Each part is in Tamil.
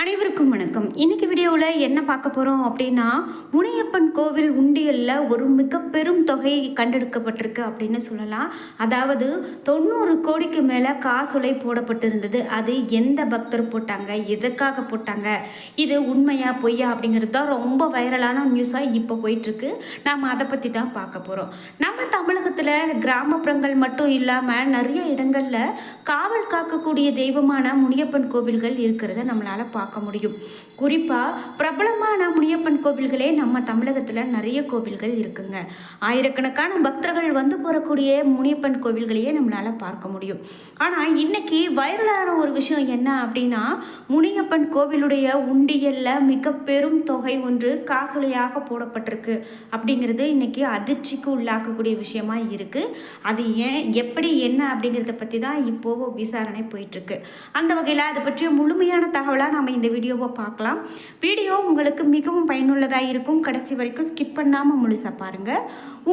அனைவருக்கும் வணக்கம். இன்னைக்கு வீடியோவில் என்ன பார்க்க போகிறோம் அப்படின்னா முனியப்பன் கோவில் உண்டியலில் ஒரு மிக பெரும் தொகை கண்டெடுக்கப்பட்டிருக்கு அப்படின்னு சொல்லலாம். அதாவது தொண்ணூறு கோடிக்கு மேலே காசோலை போடப்பட்டிருந்தது. அது எந்த பக்தர் போட்டாங்க? எதற்காக போட்டாங்க? இது உண்மையா பொய்யா அப்படிங்கிறது தான் ரொம்ப வைரலான நியூஸாக இப்போ போயிட்டுருக்கு. நாம் அதை பற்றி தான் பார்க்க போகிறோம் நம்ம தமிழகத்தில் கிராமப்புறங்கள் மட்டும் இல்லாமல் நிறைய இடங்களில் காவல் காக்கக்கூடிய தெய்வமான முனியப்பன் கோவில்கள் இருக்கிறத நம்மளால் பார்க்க முடியும் குறிப்பாக பிரபலமான முனியப்பன் கோவில்களே நம்ம தமிழகத்தில் நிறைய கோவில்கள் இருக்குங்க. ஆயிரக்கணக்கான பக்தர்கள் வந்து போகக்கூடிய முனியப்பன் கோவில்களையே நம்மளால் பார்க்க முடியும். ஆனால் இன்னைக்கு வைரலான ஒரு விஷயம் என்ன அப்படின்னா முனியப்பன் கோவிலுடைய உண்டியலில் மிக பெரும் தொகை ஒன்று காசோலையாக போடப்பட்டிருக்கு. அப்படிங்கிறது இன்றைக்கி அதிர்ச்சிக்கு உள்ளாக்கக்கூடிய விஷயமா இருக்குது அது ஏன் எப்படி என்ன அப்படிங்கிறத பற்றி தான் இப்போது விசாரணை போயிட்டுருக்கு அந்த வகையில் அதை பற்றிய முழுமையான தகவலாக நம்ம இந்த வீடியோவை பார்க்கலாம். வீடியோ உங்களுக்கு மிகவும் பயனுள்ளதாக இருக்கும். கடைசி வரைக்கும் ஸ்கிப் பண்ணாமல் முழுசாக பாருங்கள்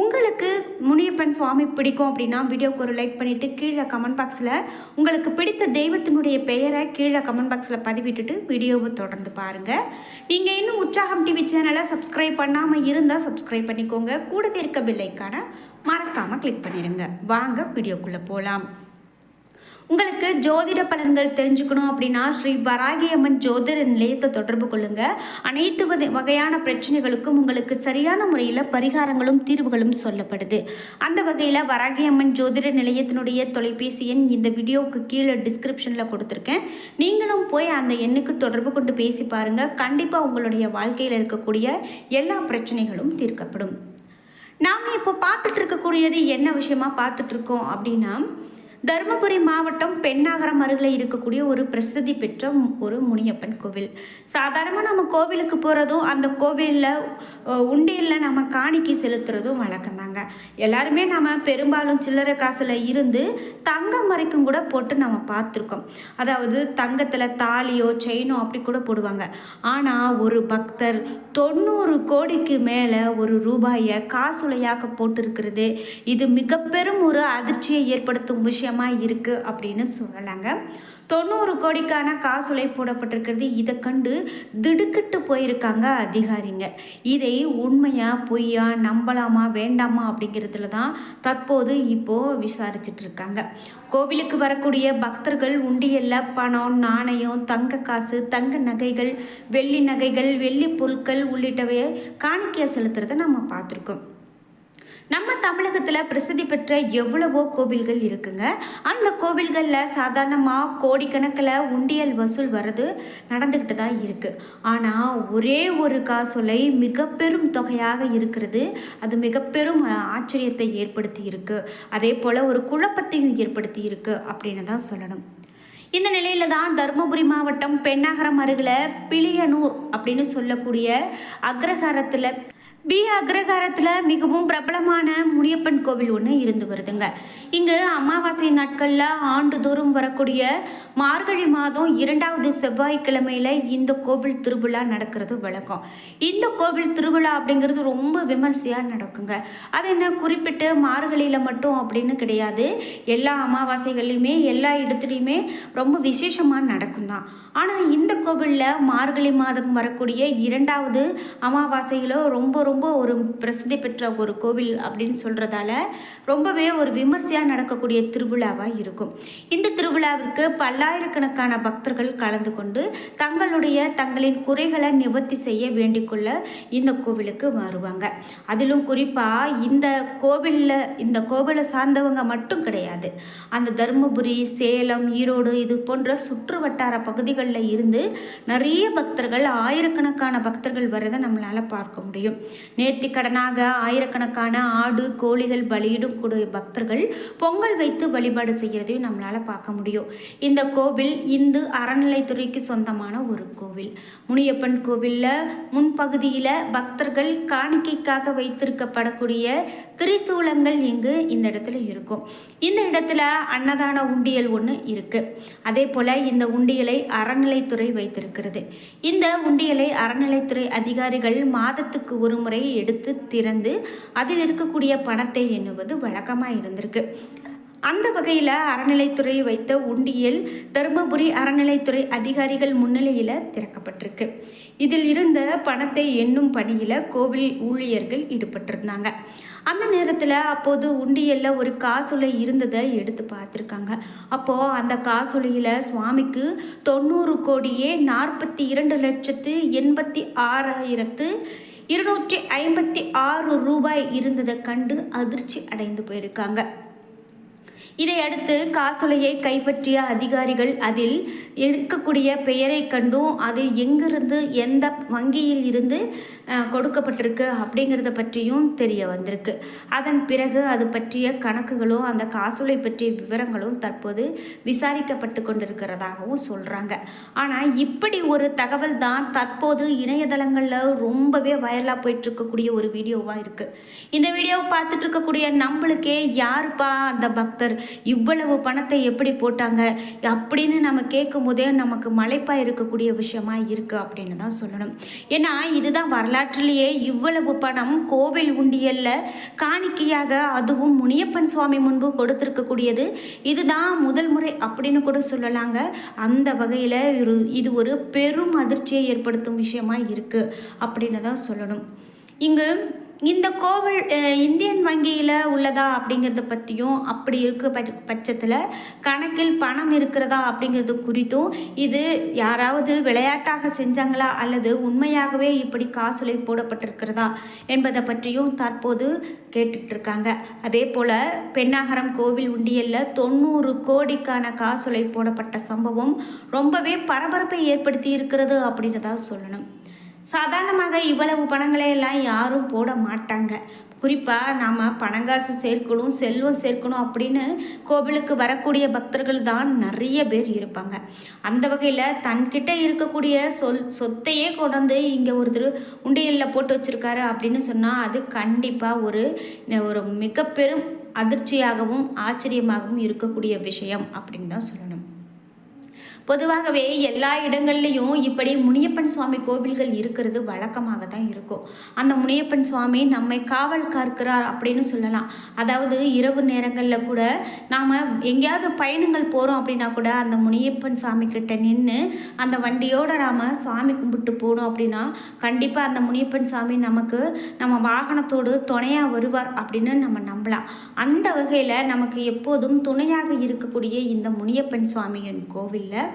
உங்களுக்கு முனியப்பன் சுவாமி பிடிக்கும் அப்படின்னா வீடியோக்கு ஒரு லைக் பண்ணிவிட்டு கீழே கமெண்ட் பாக்ஸில் உங்களுக்கு பிடித்த தெய்வத்தினுடைய பெயரை கீழே கமெண்ட் பாக்ஸில் பதிவிட்டுட்டு வீடியோவை தொடர்ந்து பாருங்கள் நீங்கள் இன்னும் உற்சாகம் டிவி சேனலை சப்ஸ்கிரைப் பண்ணாமல் இருந்தால் சப்ஸ்கிரைப் பண்ணிக்கோங்க. கூடவே இருக்க பில்லைக்கான மறக்காமல் கிளிக் பண்ணிடுங்க வாங்க வீடியோக்குள்ளே போகலாம் உங்களுக்கு ஜோதிட பலன்கள் தெரிஞ்சுக்கணும் அப்படின்னா ஸ்ரீ வராகி அம்மன் ஜோதிட நிலையத்தை தொடர்பு கொள்ளுங்க. அனைத்து வகை- வகையான பிரச்சனைகளுக்கும் உங்களுக்கு சரியான முறையில் பரிகாரங்களும் தீர்வுகளும் சொல்லப்படுது. அந்த வகையில் வராகி அம்மன் ஜோதிட நிலையத்தினுடைய தொலைபேசி எண் இந்த வீடியோவுக்கு கீழே டிஸ்கிரிப்ஷனில் கொடுத்துருக்கேன். நீங்களும் போய் அந்த எண்ணுக்கு தொடர்பு கொண்டு பேசி பாருங்க. கண்டிப்பாக உங்களுடைய வாழ்க்கையில் இருக்கக்கூடிய எல்லா பிரச்சனைகளும் தீர்க்கப்படும். நாம் இப்போ பார்த்துட்டு இருக்கக்கூடியது என்ன விஷயமா பார்த்துட்டு இருக்கோம் அப்படின்னா தருமபுரி மாவட்டம் பெண்ணாகரம் அருகில் இருக்கக்கூடிய ஒரு பிரசித்தி பெற்ற ஒரு முனியப்பன் கோவில். சாதாரணமாக நம்ம கோவிலுக்கு போகிறதும் அந்த கோவிலில் உண்டியலில் நம்ம காணிக்கை செலுத்துறதும் வழக்கம்தாங்க. எல்லாருமே நம்ம பெரும்பாலும் சில்லறை காசில் இருந்து தங்கம் வரைக்கும் கூட போட்டு நம்ம பார்த்துருக்கோம். அதாவது தங்கத்தில் தாலியோ செயினோ அப்படி கூட போடுவாங்க. ஆனால் ஒரு பக்தர் தொண்ணூறு கோடிக்கு மேலே ஒரு ரூபாயை காசுலையாக போட்டிருக்கிறது. இது மிக பெரும் ஒரு அதிர்ச்சியை ஏற்படுத்தும் விஷயமா இருக்குது அப்படின்னு சொல்லலாங்க. தொண்ணூறு கோடிக்கான காசுலை போடப்பட்டிருக்கிறது. இதை கண்டு திடுக்கிட்டு போயிருக்காங்க அதிகாரிங்க. இதை உண்மையா பொய்யா நம்பலாமா வேண்டாமா அப்படிங்கிறதுல தான் தற்போது இப்போ விசாரிச்சுட்டு இருக்காங்க கோவிலுக்கு வரக்கூடிய பக்தர்கள் உண்டியல்ல பணம் நாணயம் தங்க காசு தங்க நகைகள் வெள்ளி நகைகள் வெள்ளி பொருட்கள் உள்ளிட்டவையை காணிக்கையை செலுத்துறதை நம்ம பார்த்துருக்கோம். நம்ம தமிழகத்தில் பிரசித்தி பெற்ற எவ்வளவோ கோவில்கள் இருக்குங்க. அந்த கோவில்களில் சாதாரணமாக கோடிக்கணக்கில் உண்டியல் வசூல் வர்றது நடந்துக்கிட்டு தான் இருக்குது ஆனால் ஒரே ஒரு காசோலை மிக பெரும் தொகையாக இருக்கிறது அது மிக பெரும் ஆச்சரியத்தை ஏற்படுத்தி இருக்கு. அதே போல் ஒரு குழப்பத்தையும் ஏற்படுத்தி இருக்கு அப்படின்னு தான் சொல்லணும். இந்த நிலையில தான் தருமபுரி மாவட்டம் பெண்ணாகரம் அருகில் பிளியனூர் அப்படின்னு சொல்லக்கூடிய அக்ரஹாரத்தில் பி அக்ரகாரத்தில் மிகவும் பிரபலமான முனியப்பன் கோவில் ஒன்று இருந்து வருதுங்க. இங்கு அமாவாசை நாட்களில் ஆண்டுதோறும் வரக்கூடிய மார்கழி மாதம் இரண்டாவது செவ்வாய்க்கிழமையில் இந்த கோவில் திருவிழா நடக்கிறது வழக்கம். இந்த கோவில் திருவிழா அப்படிங்கிறது ரொம்ப விமர்சையாக நடக்குங்க. அது என்ன குறிப்பிட்டு மார்கழியில் மட்டும் அப்படின்னு கிடையாது. எல்லா அமாவாசைகள்லையுமே எல்லா இடத்துலையுமே ரொம்ப விசேஷமாக நடக்கும் தான் ஆனால் இந்த கோவிலில் மார்கழி மாதம் வரக்கூடிய இரண்டாவது அமாவாசையில் ரொம்ப ரொம்ப ஒரு பிரசித்தி பெற்ற ஒரு கோவில் அப்படின்னு சொல்கிறதால ரொம்பவே ஒரு விமர்சையாக நடக்கக்கூடிய திருவிழாவாக இருக்கும். இந்த திருவிழாவிற்கு பல்லாயிரக்கணக்கான பக்தர்கள் கலந்து கொண்டு தங்களுடைய தங்களின் குறைகளை நிவர்த்தி செய்ய வேண்டிக்கொள்ள இந்த கோவிலுக்கு வருவாங்க. அதிலும் குறிப்பாக இந்த கோவிலில் இந்த கோவிலை சார்ந்தவங்க மட்டும் கிடையாது. அந்த தருமபுரி சேலம் ஈரோடு இது போன்ற சுற்று வட்டார பகுதிகளில் இருந்து நிறைய பக்தர்கள் ஆயிரக்கணக்கான பக்தர்கள் வர்றதை நம்மளால் பார்க்க முடியும். நேர்த்தி கடனாக ஆயிரக்கணக்கான ஆடு கோழிகள் பலியிடும் கூடிய பக்தர்கள் பொங்கல் வைத்து வழிபாடு செய்கிறதையும் நம்மளால் பார்க்க முடியும். இந்த கோவில் இந்து அறநிலைத்துறைக்கு சொந்தமான ஒரு கோவில். முனியப்பன் கோவிலில் முன்பகுதியில் பக்தர்கள் காணிக்கைக்காக வைத்திருக்கப்படக்கூடிய திரிசூலங்கள் இங்கு இந்த இடத்துல இருக்கும். இந்த இடத்துல அன்னதான உண்டியல் ஒன்று இருக்குது அதே போல் இந்த உண்டியலை அறநிலைத்துறை வைத்திருக்கிறது. இந்த உண்டியலை அறநிலைத்துறை அதிகாரிகள் மாதத்துக்கு ஒரு முறை எடுத்து திறந்து அதில் இருக்கக்கூடிய பணத்தை எண்ணுவது வழக்கமாக இருந்திருக்கு. அந்த வகையில் அறநிலைத்துறை வைத்த உண்டியல் தருமபுரி அறநிலைத்துறை அதிகாரிகள் முன்னிலையில் திறக்கப்பட்டிருக்கு. இதில் இருந்த பணத்தை எண்ணும் பணியில் கோவில் ஊழியர்கள் ஈடுபட்டிருந்தாங்க. அந்த நேரத்தில் அப்போது உண்டியலில் ஒரு காசோலை இருந்ததை எடுத்து பார்த்துருக்காங்க. அப்போது அந்த காசுலையில் சுவாமிக்கு தொண்ணூறு கோடியே நாற்பத்தி இரண்டு லட்சத்து எண்பத்தி ஆறாயிரத்து இருநூற்றி ஐம்பத்தி ஆறு ரூபாய் இருந்ததை கண்டு அதிர்ச்சி அடைந்து போயிருக்காங்க. இதையடுத்து காசோலையை கைப்பற்றிய அதிகாரிகள் அதில் இருக்கக்கூடிய பெயரை கண்டும் அது எங்கிருந்து எந்த வங்கியில் இருந்து கொடுக்கப்பட்டிருக்கு அப்படிங்கிறத பற்றியும் தெரிய வந்திருக்கு. அதன் பிறகு அது பற்றிய கணக்குகளும் அந்த காசோலை பற்றிய விவரங்களும் தற்போது விசாரிக்கப்பட்டு கொண்டிருக்கிறதாகவும் சொல்கிறாங்க ஆனால் இப்படி ஒரு தகவல் தான் தற்போது இணையதளங்களில் ரொம்பவே வைரலாக போயிட்டுருக்கக்கூடிய ஒரு வீடியோவாக இருக்குது இந்த வீடியோவை பார்த்துட்டு இருக்கக்கூடிய நம்மளுக்கே யாருப்பா அந்த பக்தர்? இவ்வளவு பணத்தை எப்படி போட்டாங்க? அப்படின்னு நம்ம கேட்கும் போதே நமக்கு மலைப்பாக இருக்கக்கூடிய விஷயமா இருக்குது அப்படின்னு தான் சொல்லணும். ஏன்னா இதுதான் வரலாற்றிலேயே இவ்வளவு பணம் கோவில் உண்டியல்ல காணிக்கையாக அதுவும் முனியப்பன் சுவாமி முன்பு கொடுத்துருக்கக்கூடியது. இதுதான் முதல் முறை அப்படின்னு கூட சொல்லலாங்க. அந்த வகையில் இது ஒரு பெரும் அதிர்ச்சியை ஏற்படுத்தும் விஷயமா இருக்குது அப்படின்னு தான் சொல்லணும். இங்கு இந்த கோவில் இந்தியன் வங்கியில் உள்ளதா அப்படிங்கிறத பற்றியும் அப்படி இருக்க பட்சத்தில் கணக்கில் பணம் இருக்கிறதா அப்படிங்கிறது குறித்தும் இது யாராவது விளையாட்டாக செஞ்சாங்களா அல்லது உண்மையாகவே இப்படி காசோலை போடப்பட்டிருக்கிறதா என்பதை பற்றியும் தற்போது கேட்டுட்ருக்காங்க. அதே போல் பெண்ணாகரம் கோவில் உண்டியலில் தொண்ணூறு கோடிக்கான காசோலை போடப்பட்ட சம்பவம் ரொம்பவே பரபரப்பை ஏற்படுத்தி இருக்கிறது அப்படின்னு தான் சொல்லணும். சாதாரணமாக இவ்வளவு பணங்களை எல்லாம் யாரும் போட மாட்டாங்க. குறிப்பாக நாம் பணங்காசு சேர்க்கணும் செல்வம் சேர்க்கணும் அப்படின்னு கோவிலுக்கு வரக்கூடிய பக்தர்கள் தான் நிறைய பேர் இருப்பாங்க. அந்த வகையில் தன்கிட்ட இருக்கக்கூடிய சொல் சொத்தையே கொண்டு இங்கே ஒருத்தர் உண்டியலில் போட்டு வச்சுருக்காரு அப்படின்னு சொன்னால் அது கண்டிப்பாக ஒரு ஒரு மிக பெரும் அதிர்ச்சியாகவும் ஆச்சரியமாகவும் இருக்கக்கூடிய விஷயம் அப்படின்னு தான் சொல்லணும். பொதுவாகவே எல்லா இடங்கள்லையும் இப்படி முனியப்பன் சுவாமி கோவில்கள் இருக்கிறது வழக்கமாக தான் இருக்கும். அந்த முனியப்பன் சுவாமி நம்மை காவல் காக்கிறார் அப்படின்னு சொல்லலாம். அதாவது இரவு நேரங்களில் கூட நாம் எங்கேயாவது பயணங்கள் போகிறோம் அப்படின்னா கூட அந்த முனியப்பன் சாமி கிட்ட நின்று அந்த வண்டியோடு நாம் சாமி கும்பிட்டு போகணும் அப்படின்னா கண்டிப்பாக அந்த முனியப்பன் சாமி நமக்கு நம்ம வாகனத்தோடு துணையாக வருவார் அப்படின்னு நம்ம நம்பலாம். அந்த வகையில் நமக்கு எப்போதும் துணையாக இருக்கக்கூடிய இந்த முனியப்பன் சுவாமியின் கோவிலில்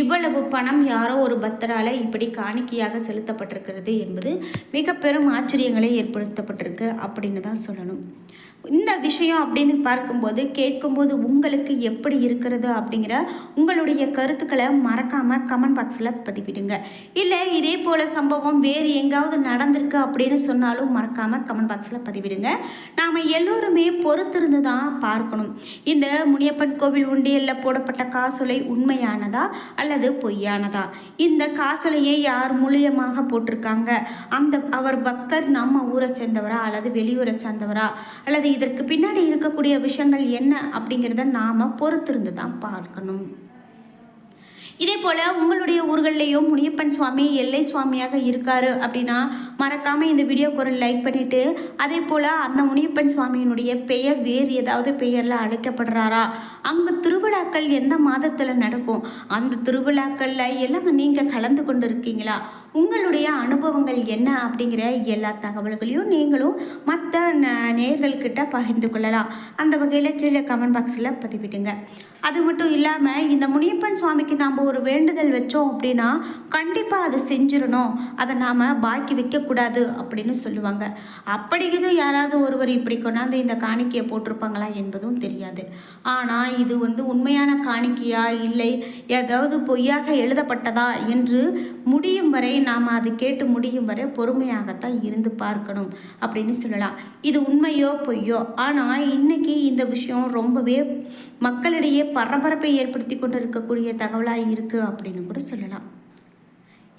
இவ்வளவு பணம் யாரோ ஒரு பக்தரால் இப்படி காணிக்கையாக செலுத்தப்பட்டிருக்கிறது என்பது மிக பெரும் ஆச்சரியங்களை ஏற்படுத்தப்பட்டிருக்கு அப்படின்னு தான் சொல்லணும். இந்த விஷயம் அப்படின்னு பார்க்கும்போது கேட்கும்போது உங்களுக்கு எப்படி இருக்கிறது அப்படிங்கிற உங்களுடைய கருத்துக்களை மறக்காமல் கமெண்ட் பாக்ஸில் பதிவிடுங்க. இல்லை இதே போல் சம்பவம் வேறு எங்காவது நடந்திருக்கு அப்படின்னு சொன்னாலும் மறக்காமல் கமெண்ட் பாக்ஸில் பதிவிடுங்க. நாம் எல்லோருமே பொறுத்திருந்து தான் பார்க்கணும். இந்த முனியப்பன் கோவில் உண்டியலில் போடப்பட்ட காசோலை உண்மையானதா அல்லது பொய்யானதா? இந்த காசலையை யார் மூலியமாக போட்டிருக்காங்க? அந்த அவர் பக்தர் நம்ம ஊரை சேர்ந்தவரா? அல்லது வெளியூரை சேர்ந்தவரா? அல்லது இதற்கு பின்னாடி இருக்கக்கூடிய விஷயங்கள் என்ன? அப்படிங்கிறத நாம் பொறுத்திருந்து தான் பார்க்கணும். இதே போல் உங்களுடைய ஊர்கள்லேயும் முனியப்பன் சுவாமி எல்லை சுவாமியாக இருக்கார் அப்படின்னா மறக்காமல் இந்த வீடியோக்கு ஒரு லைக் பண்ணிவிட்டு அதே போல் அந்த முனியப்பன் சுவாமியினுடைய பெயர் வேறு ஏதாவது பெயரில் அழைக்கப்படுறாரா? அங்கே திருவிழாக்கள் எந்த மாதத்தில் நடக்கும்? அந்த திருவிழாக்களில் எல்லாம் நீங்கள் கலந்து கொண்டு இருக்கீங்களா உங்களுடைய அனுபவங்கள் என்ன அப்படிங்கிற எல்லா தகவல்களையும் நீங்களும் மற்ற நேர்கள்கிட்ட பகிர்ந்து கொள்ளலாம். அந்த வகையில் கீழே கமெண்ட் பாக்ஸில் பதிவிடுங்க. அது மட்டும் இல்லாமல் இந்த முனியப்பன் சுவாமிக்கு நாம் ஒரு வேண்டுதல் வச்சோம் அப்படின்னா கண்டிப்பாக அதை செஞ்சிடணும். அதை நாம் பாக்கி வைக்க இருக்கக்கூடாது அப்படின்னு சொல்லுவாங்க. அப்படிங்கிறது யாராவது ஒருவர் இப்படி கொண்டாந்து இந்த காணிக்கையை போட்டிருப்பாங்களா என்பதும் தெரியாது. ஆனால் இது வந்து உண்மையான காணிக்கையா இல்லை ஏதாவது பொய்யாக எழுதப்பட்டதா என்று முடியும் வரை நாம் அது கேட்டு முடியும் வரை பொறுமையாகத்தான் இருந்து பார்க்கணும் அப்படின்னு சொல்லலாம். இது உண்மையோ பொய்யோ? ஆனால் இன்னைக்கு இந்த விஷயம் ரொம்பவே மக்களிடையே பரபரப்பை ஏற்படுத்தி கொண்டு இருக்கக்கூடிய தகவலாக இருக்குது அப்படின்னு கூட சொல்லலாம்.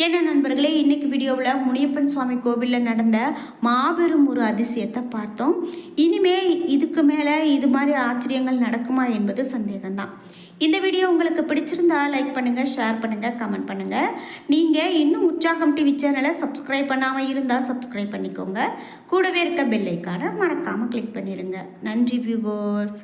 என்ன நண்பர்களே இன்றைக்கி வீடியோவில் முனியப்பன் சுவாமி கோவிலில் நடந்த மாபெரும் ஒரு அதிசயத்தை பார்த்தோம். இனிமே இதுக்கு மேலே இது மாதிரி ஆச்சரியங்கள் நடக்குமா என்பது சந்தேகம்தான். இந்த வீடியோ உங்களுக்கு பிடிச்சிருந்தா லைக் பண்ணுங்கள் ஷேர் பண்ணுங்கள் கமெண்ட் பண்ணுங்கள் நீங்கள் இன்னும் உற்சாகம் டிவி சேனலை சப்ஸ்கிரைப் பண்ணாமல் இருந்தால் சப்ஸ்கிரைப் பண்ணிக்கோங்க. கூடவே இருக்க பெல்லைக்கான மறக்காமல் கிளிக் பண்ணிடுங்க நன்றி வியூவர்ஸ்